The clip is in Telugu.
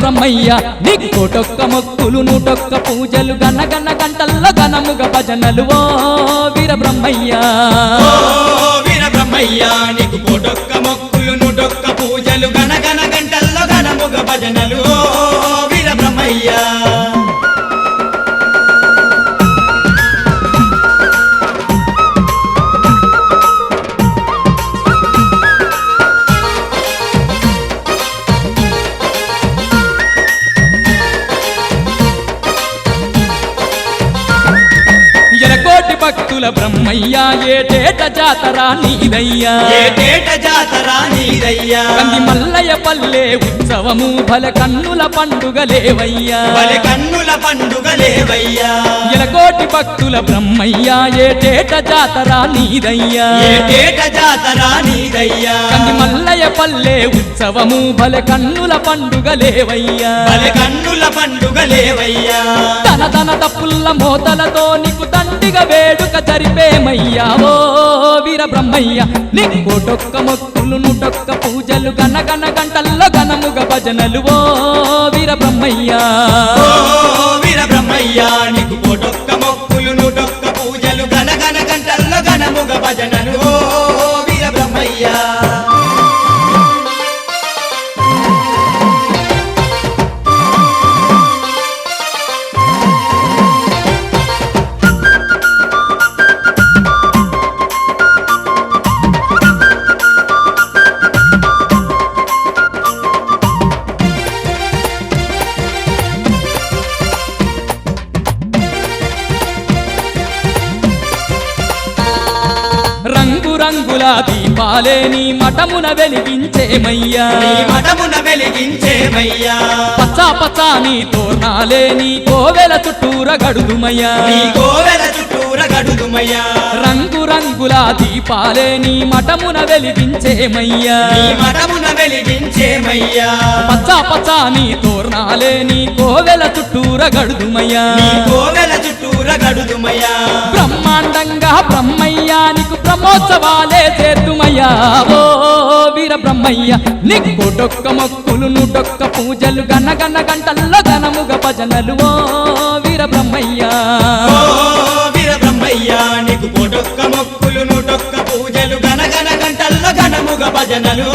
బ్రహ్మయ్య నీ కోటొక్క మొక్కులు నూటొక్క పూజలు గన గన గంటల్లో గనముగ భజనలు. ఓ వీర బ్రహ్మయ్య వీర బ్రహ్మయ్య నీకు కోటొక్క మొక్కులు నూటొక్క పూజలు గనగన గంటల్లో గనముగ భజనలు. ఓ వీర బ్రహ్మయ్య భక్తుల బ్రహ్మయ్య ఏటేట జాతర నీదయ్యా? ఏటేట జాతర నీదయ్యా? కంది మల్లయ్య పల్లె ఉత్సవము భల కన్నుల పండుగ లేవయ్యా. బలి కన్నుల పండుగ లేవయ్యా? ఎలకోటి భక్తుల బ్రహ్మయ్య ఏటేట జాతర నీదయ్యా? ఏటేట జాతర నీదయ్యా? కంది మల్లయ్య పల్లె ఉత్సవము భల కన్నుల పండుగ లేవయ్యా. బలి కన్నుల పండుగ లేవయ్యా? తన తన తప్పుల్ల మోతలతో నీకు దండిగా వేడుక జరిపేమయ్యావో ఓ వీర బ్రహ్మయ్య నీకు కోటొక్క మొక్కులు నుటొక్క పూజలు గనగన గంటల్లో గనముగ భజనలు ఓ వీర బ్రహ్మయ్య రంగుల దీపాలే నీ మఠమున వెలిగించేమయ్యా నీ మఠమున వెలిగించేమయ్యా పచ్చా పచ్చా నీ తోరణాలే నీ కోవెల చుట్టూర గడుదుమయ్యా. నీ కోవెల చుట్టూర గడుదుమయ్యా. రంగు రంగుల దీపాలే నీ మఠమున వెలిగించేమయ్యా నీ మఠమున వెలిగించేమయ్యా పచ్చా పచ్చా నీ తోరణాలే నీ కోవెల చుట్టూర గడుదుమయ్యా. నీ కోవెల చుట్టూర గడుదుమయ్యా. బ్రహ్మాండంగా బ్రహ్మయ్యా నీకు బ్రహ్మోత్సవాలే చేద్దుమయ్యా ఓ వీర బ్రహ్మయ్య నీకు మొక్కులు నుడొక్క పూజలు గన్న గన గంటల్లో గనముగ భజనలు. ఓ వీర బ్రహ్మయ్య వీర బ్రహ్మయ్య నీకు కోటొక్క మొక్కులు నుడొక్క పూజలు గనగన గంటల్లో గనముగ భజనలు.